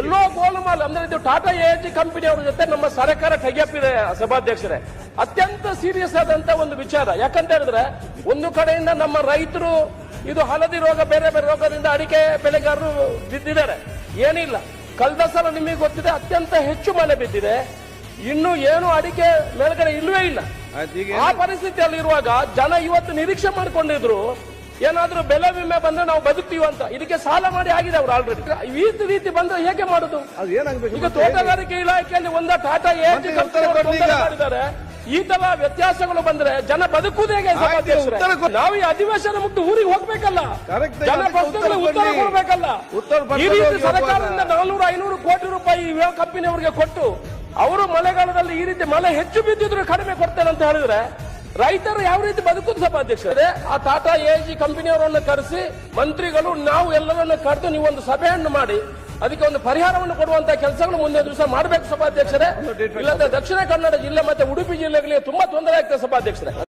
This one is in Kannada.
ಎಲ್ಲೋ ಗೋಲಮಾಲ್ ಅಂದ್ರೆ ಇದು ಟಾಟಾ ಎಜಿ ಕಂಪನಿ ಅವರ ಜೊತೆ ನಮ್ಮ ಸರ್ಕಾರ ಇದೆ ಸಭಾಧ್ಯಕ್ಷರೇ. ಅತ್ಯಂತ ಸೀರಿಯಸ್ ಆದಂತ ಒಂದು ವಿಚಾರ. ಯಾಕಂತ ಹೇಳಿದ್ರೆ ಒಂದು ಕಡೆಯಿಂದ ನಮ್ಮ ರೈತರು ಇದು ಹಳದಿ ರೋಗ ಬೇರೆ ಬೇರೆ ರೋಗದಿಂದ ಅಡಿಕೆ ಬೆಳೆಗಾರರು ಬಿದ್ದಿದ್ದಾರೆ. ಏನಿಲ್ಲ. ಕಳೆದ ಸಲ ನಿಮಗೆ ಗೊತ್ತಿದೆ ಅತ್ಯಂತ ಹೆಚ್ಚು ಮಳೆ ಬಿದ್ದಿದೆ. ಇನ್ನು ಏನು ಅಡಿಕೆ ಮೇಲ್ಗಡೆ ಇಲ್ಲವೇ ಇಲ್ಲ. ಆ ಪರಿಸ್ಥಿತಿಯಲ್ಲಿ ಇರುವಾಗ ಜನ ಇವತ್ತು ನಿರೀಕ್ಷೆ ಮಾಡ್ಕೊಂಡಿದ್ರು ಏನಾದ್ರೂ ಬೆಲೆ ವಿಮೆ ಬಂದ್ರೆ ನಾವು ಬದುಕ್ತೀವಿ ಅಂತ. ಇದಕ್ಕೆ ಸಾಲ ಮಾಡಿ ಆಗಿದೆ ಅವ್ರು ಆಲ್ರೆಡಿ ಈ ರೀತಿ ಬಂದ್ರೆ ಹೇಗೆ ಮಾಡುದು? ಈಗ ತೋಟಗಾರಿಕೆ ಇಲಾಖೆಯಲ್ಲಿ ಒಂದ ಟಾಟಾ ಏಜಿ ಮಾಡಿದ್ದಾರೆ. ಈ ತರ ವ್ಯತ್ಯಾಸಗಳು ಬಂದ್ರೆ ಜನ ಬದುಕುದು ಹೇಗೆ? ನಾವು ಈ ಅಧಿವೇಶನ ಮುಟ್ಟು ಊರಿಗೆ ಹೋಗ್ಬೇಕಲ್ಲ. ಜನ ಉತ್ತರ ಕೊಡ್ಬೇಕಲ್ಲ. ಈ ರೀತಿ ಸರ್ಕಾರದಿಂದ ನಾನೂರು ಐನೂರು ಕೋಟಿ ರೂಪಾಯಿ ವಿಮಾ ಕಂಪನಿಯವರಿಗೆ ಕೊಟ್ಟು ಅವರು ಮಳೆಗಾಲದಲ್ಲಿ ಈ ರೀತಿ ಮಳೆ ಹೆಚ್ಚು ಬಿದ್ದಿದ್ರು ಕಡಿಮೆ ಕೊಡ್ತೇನೆ ಅಂತ ಹೇಳಿದ್ರೆ ರೈತರು ಯಾವ ರೀತಿ ಬದುಕುದು ಸಭಾಧ್ಯಕ್ಷರೇ ಆ ಟಾಟಾ ಎಜಿ ಕಂಪನಿಯವರನ್ನು ಕರೆಸಿ ಮಂತ್ರಿಗಳು ನಾವು ಎಲ್ಲರನ್ನು ಕರೆದು ನೀವು ಒಂದು ಸಭೆಯನ್ನು ಮಾಡಿ ಅದಕ್ಕೆ ಒಂದು ಪರಿಹಾರವನ್ನು ಕೊಡುವಂತಹ ಕೆಲಸಗಳು ಮುಂದೆ ದಿವಸ ಮಾಡಬೇಕು ಸಭಾಧ್ಯಕ್ಷರೇ. ಇಲ್ಲದ ದಕ್ಷಿಣ ಕನ್ನಡ ಜಿಲ್ಲೆ ಮತ್ತೆ ಉಡುಪಿ ಜಿಲ್ಲೆಗಳಿಗೆ ತುಂಬಾ ತೊಂದರೆ ಆಗ್ತದೆ ಸಭಾಧ್ಯಕ್ಷರೇ.